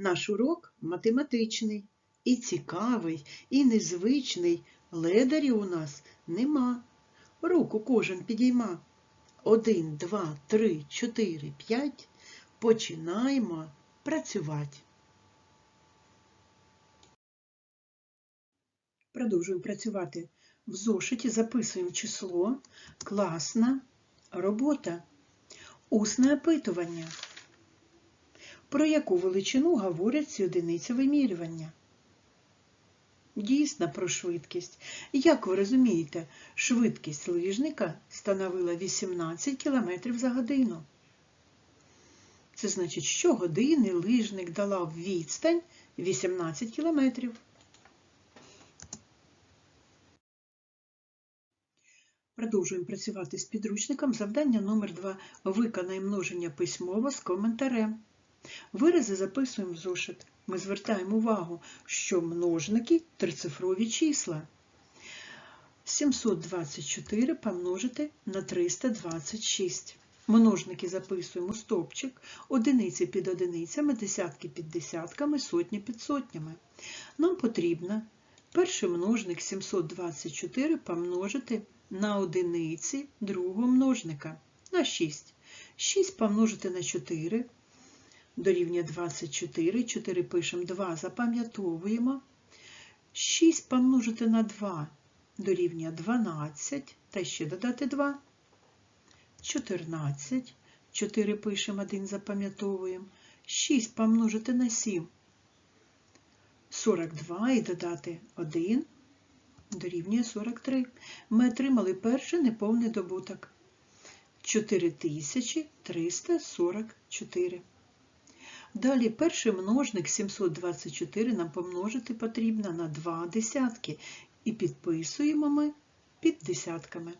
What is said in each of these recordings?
Наш урок математичний, і цікавий, і незвичний. Ледарів у нас нема. Руку кожен підійма. Один, два, три, чотири, п'ять. Починаємо працювати. Продовжуємо працювати. В зошиті записуємо число. Класна робота. Усне опитування. Про яку величину говорять ці одиниці вимірювання? Дійсно про швидкість. Як ви розумієте, швидкість лижника становила 18 км за годину. Це значить, що години лижник долав відстань 18 км. Продовжуємо працювати з підручником. Завдання номер 2 Виконай множення письмово з коментарем. Вирази записуємо в зошит. Ми звертаємо увагу, що множники трицифрові числа. 724 помножити на 326. Множники записуємо у стовпчик, одиниці під одиницями, десятки під десятками, сотні під сотнями. Нам потрібно перший множник 724 помножити на одиниці другого множника на 6. 6 помножити на 4 дорівнює 24. 4 пишемо 2, запам'ятовуємо. 6 помножити на 2 дорівнює 12, та ще додати 2. 14. 4 пишемо 1, запам'ятовуємо. 6 помножити на 7. 42 і додати 1 дорівнює 43. Ми отримали перший неповний добуток. 4344. Далі перший множник 724 нам помножити потрібно на 2 десятки. І підписуємо ми під десятками.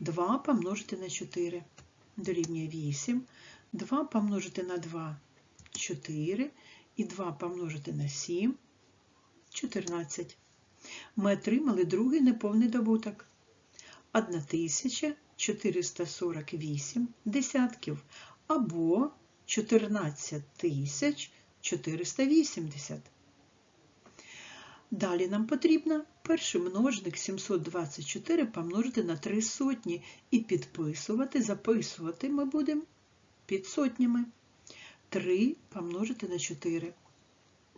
2 помножити на 4 дорівнює 8. 2 помножити на 2 4. І 2 помножити на 7 14. Ми отримали другий неповний добуток. 1448 десятків або 14480. Далі нам потрібно перший множник 724 помножити на 3 сотні і підписувати, записувати ми будемо під сотнями. 3 помножити на 4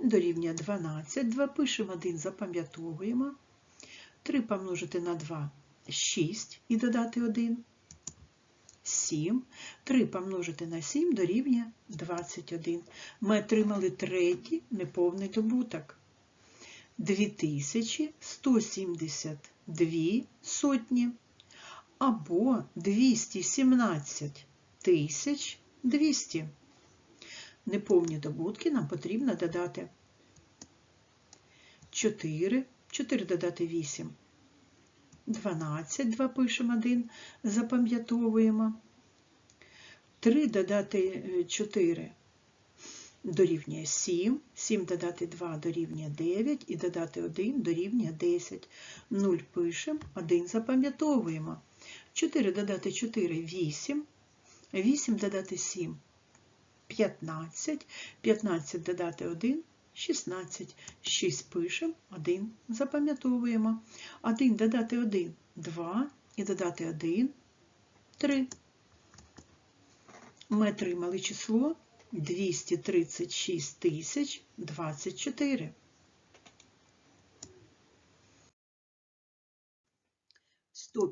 дорівнює 12. 2 пишемо 1, запам'ятовуємо. 3 помножити на 2 6 і додати 1. 7. 3 помножити на 7 дорівнює 21. Ми отримали третій неповний добуток. 2172 сотні або 217 тисяч 200. Неповні добутки нам потрібно додати 4, 4 додати 8, 12, 2 пишемо 1, запам'ятовуємо. 3 додати 4 дорівнює 7, 7 додати 2 дорівнює 9 і додати 1 дорівнює 10. 0 пишемо, 1 запам'ятовуємо. 4 додати 4 8, 8 додати 7 15, 15 додати 1 16, 6 пишемо, 1 запам'ятовуємо. 1 додати 1 2 і додати 1 3. Ми отримали число 236 тисяч 24. Сто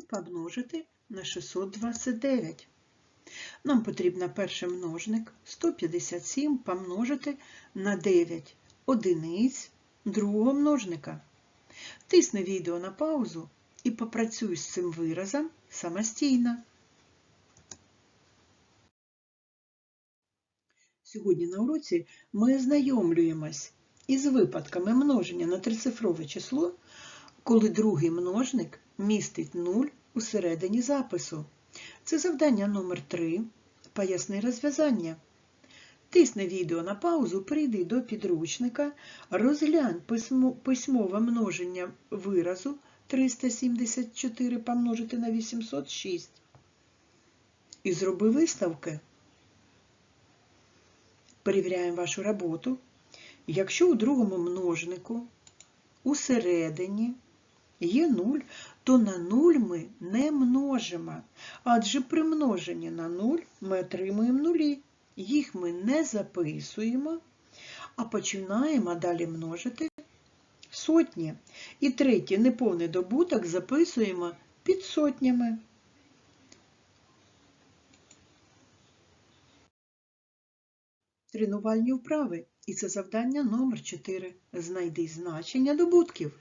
помножити на 629. Нам потрібно перший множник 157 помножити на 9 одиниць другого множника. Тисни відео на паузу і попрацюй з цим виразом самостійно. Сьогодні на уроці ми ознайомлюємось із випадками множення на трицифрове число, коли другий множник містить 0 у середині запису. Це завдання номер 3 Поясни розв'язання. Тисни відео на паузу, прийди до підручника, розглянь письмо, письмове множення виразу 374 помножити на 806 і зроби виставки. Перевіряємо вашу роботу. Якщо у другому множнику усередині є 0, то на 0 ми не множимо. Адже при множенні на 0 ми отримуємо нулі. Їх ми не записуємо, а починаємо далі множити сотні. І третій неповний добуток записуємо під сотнями. Тренувальні вправи. І це завдання номер 4. Знайди значення добутків.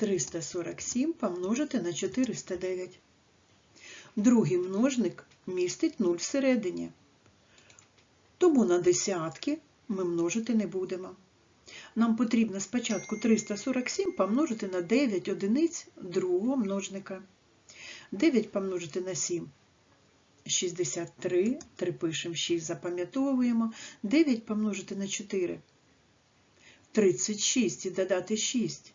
347 помножити на 409. Другий множник містить 0 всередині. Тому на десятки ми множити не будемо. Нам потрібно спочатку 347 помножити на 9 одиниць другого множника. 9 помножити на 7 63, 3 пишемо, 6 запам'ятовуємо, 9 помножити на 4 36 і додати 6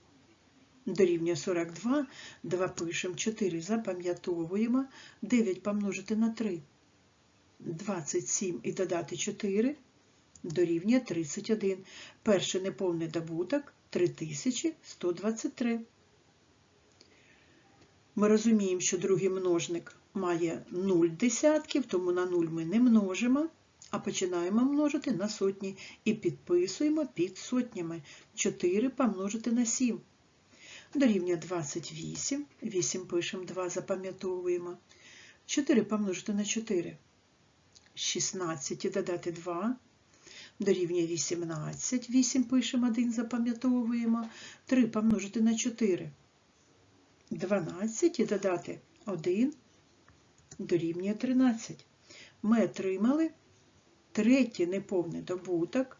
дорівнює 42, 2 пишемо, 4 запам'ятовуємо, 9 помножити на 3 27 і додати 4 дорівнює 31. Перший неповний добуток 3123. Ми розуміємо, що другий множник має 0 десятків, тому на 0 ми не множимо, а починаємо множити на сотні і підписуємо під сотнями. 4 помножити на 7. Дорівнює 28, 8 пишемо, 2 запам'ятовуємо. 4 помножити на 4. 16 і додати 2. Дорівнює 18, 8 пишемо, 1 запам'ятовуємо. 3 помножити на 4. 12 і додати 1 дорівнює 13. Ми отримали третій неповний добуток,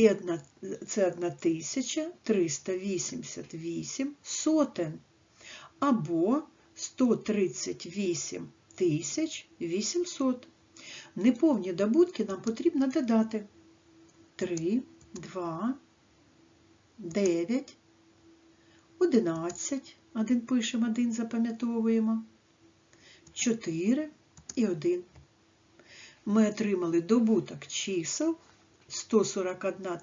і одна, це 1388 сотен, або 138 800. Неповні добутки нам потрібно додати 3, 2, 9, 11, один пишемо, один запам'ятовуємо, 4 і 1. Ми отримали добуток чисел 141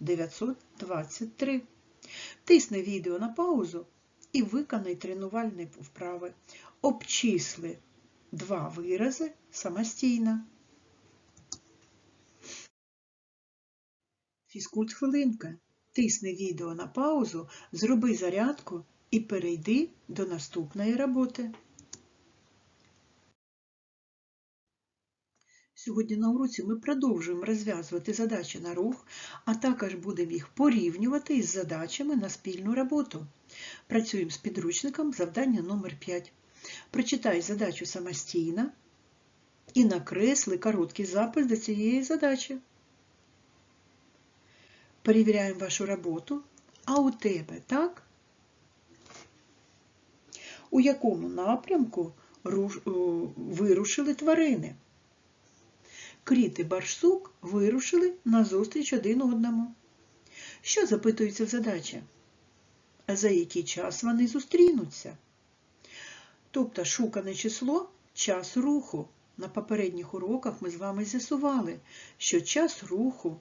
923. Тисни відео на паузу і виконай тренувальні вправи. Обчисли два вирази самостійно. Фізкульт хвилинка. Тисни відео на паузу, зроби зарядку і перейди до наступної роботи. Сьогодні на уроці ми продовжуємо розв'язувати задачі на рух, а також будемо їх порівнювати із задачами на спільну роботу. Працюємо з підручником завдання номер 5 Прочитай задачу самостійно і накресли короткий запис до цієї задачі. Перевіряємо вашу роботу. А у тебе так? У якому напрямку вирушили тварини? Кріт і барсук вирушили назустріч один одному. Що запитується в задачі? За який час вони зустрінуться? Тобто шукане число час руху. На попередніх уроках ми з вами з'ясували, що час руху,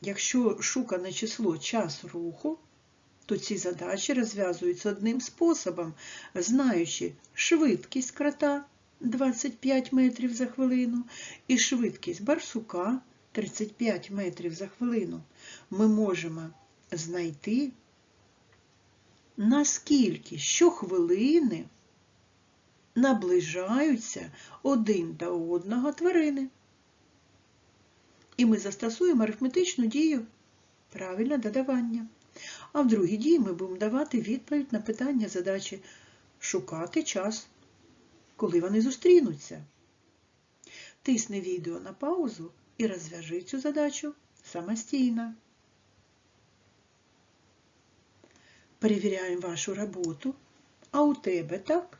якщо шукане число час руху, то ці задачі розв'язуються одним способом, знаючи швидкість крота 25 метрів за хвилину і швидкість барсука 35 метрів за хвилину, ми можемо знайти, наскільки щохвилини наближаються один до одного тварини. І ми застосуємо арифметичну дію правильне додавання. А в другій дії ми будемо давати відповідь на питання задачі шукати час, коли вони зустрінуться. Тисни відео на паузу і розв'яжи цю задачу самостійно. Перевіряємо вашу роботу, а у тебе так?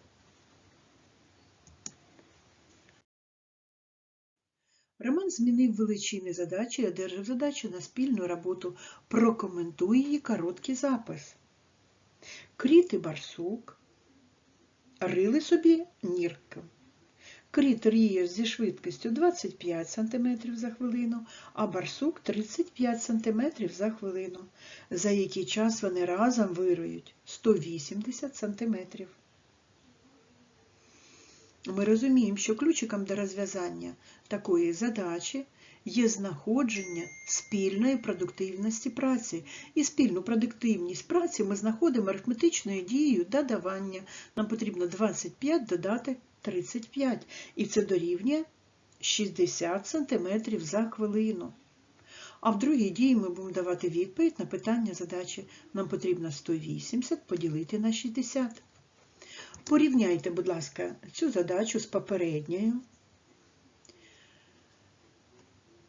Роман змінив величини задачі і одержав задачу на спільну роботу. Прокоментуй її короткий запис. Кріт і барсук рили собі нірки. Кріт ріє зі швидкістю 25 см за хвилину, а барсук 35 см за хвилину. За який час вони разом вирують 180 см. Ми розуміємо, що ключиком до розв'язання такої задачі є знаходження спільної продуктивності праці. І спільну продуктивність праці ми знаходимо арифметичною дією додавання. Нам потрібно 25 додати 35. І це дорівнює 60 см за хвилину. А в другій дії ми будемо давати відповідь на питання задачі. Нам потрібно 180 поділити на 60. Порівняйте, будь ласка, цю задачу з попередньою.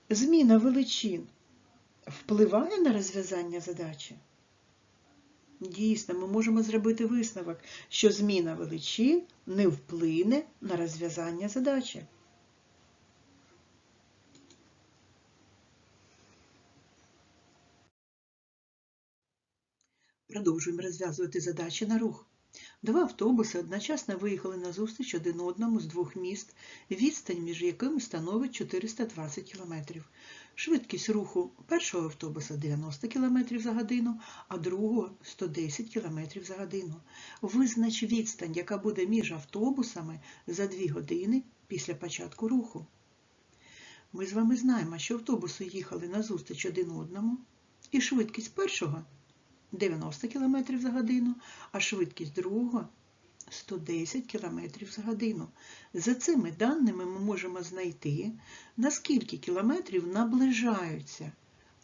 Зміна величин впливає на розв'язання задачі? Дійсно, ми можемо зробити висновок, що зміна величин не вплине на розв'язання задачі. Продовжуємо розв'язувати задачі на рух. Два автобуси одночасно виїхали на зустріч один одному з двох міст, відстань між якими становить 420 км. Швидкість руху першого автобуса 90 км за годину, а другого 110 км за годину. Визнач відстань, яка буде між автобусами за 2 години після початку руху. Ми з вами знаємо, що автобуси їхали на зустріч один одному, і швидкість першого 90 км за годину, а швидкість другого 110 км за годину. За цими даними ми можемо знайти, наскільки кілометрів наближаються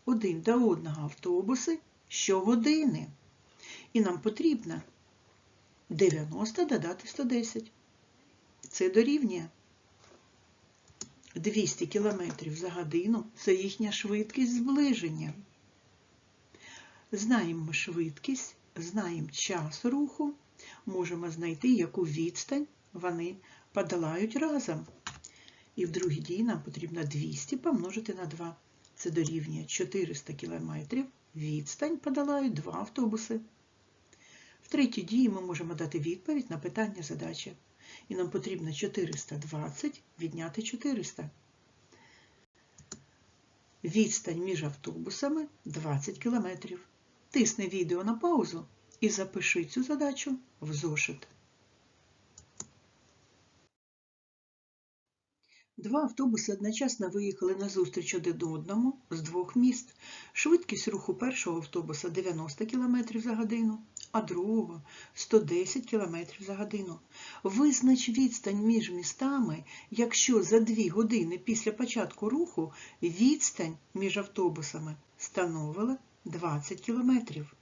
один до одного автобуси щогодини. І нам потрібно 90 додати 110. Це дорівнює 200 км за годину це їхня швидкість зближення. Знаємо швидкість, знаємо час руху, можемо знайти, яку відстань вони подолають разом. І в другій дії нам потрібно 200 помножити на 2. Це дорівнює 400 км відстань подолають два автобуси. В третій дії ми можемо дати відповідь на питання задачі. І нам потрібно 420 відняти 400. Відстань між автобусами 20 км. Тисни відео на паузу і запиши цю задачу в зошит. Два автобуси одночасно виїхали на зустріч один одному з двох міст. Швидкість руху першого автобуса 90 км за годину, а другого 110 км за годину. Визнач відстань між містами, якщо за дві години після початку руху відстань між автобусами становила 20 кілометрів.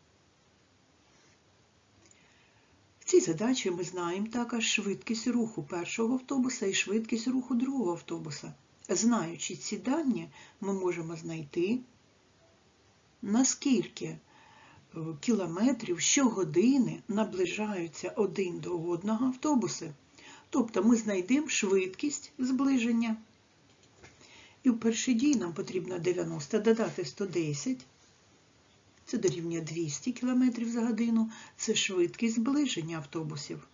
В цій задачі ми знаємо також швидкість руху першого автобуса і швидкість руху другого автобуса. Знаючи ці дані, ми можемо знайти, наскільки кілометрів щогодини наближаються один до одного автобуси. Тобто ми знайдемо швидкість зближення. І в першій дії нам потрібно 90 додати 110. Це дорівнює 200 км за годину. Це швидкість зближення автобусів.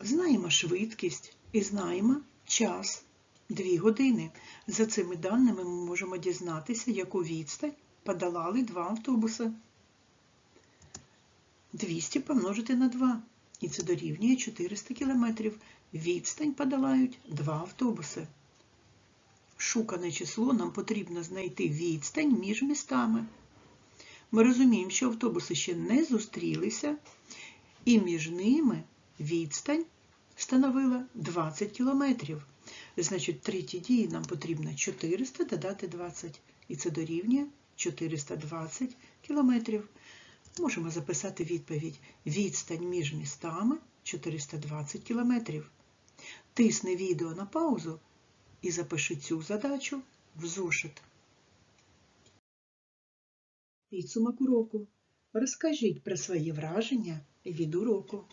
Знаємо швидкість і знаємо час 2 години. За цими даними ми можемо дізнатися, яку відстань подолали два автобуси. 200 помножити на 2. І це дорівнює 400 км. Відстань подолають два автобуси шукане число нам потрібно знайти відстань між містами. Ми розуміємо, що автобуси ще не зустрілися, і між ними відстань становила 20 кілометрів. Значить, третій дії нам потрібно 400 додати 20, і це дорівнює 420 кілометрів. Можемо записати відповідь: відстань між містами 420 кілометрів. Тисни відео на паузу і запиши цю задачу в зошит. Підсумок уроку. Розкажіть про свої враження від уроку.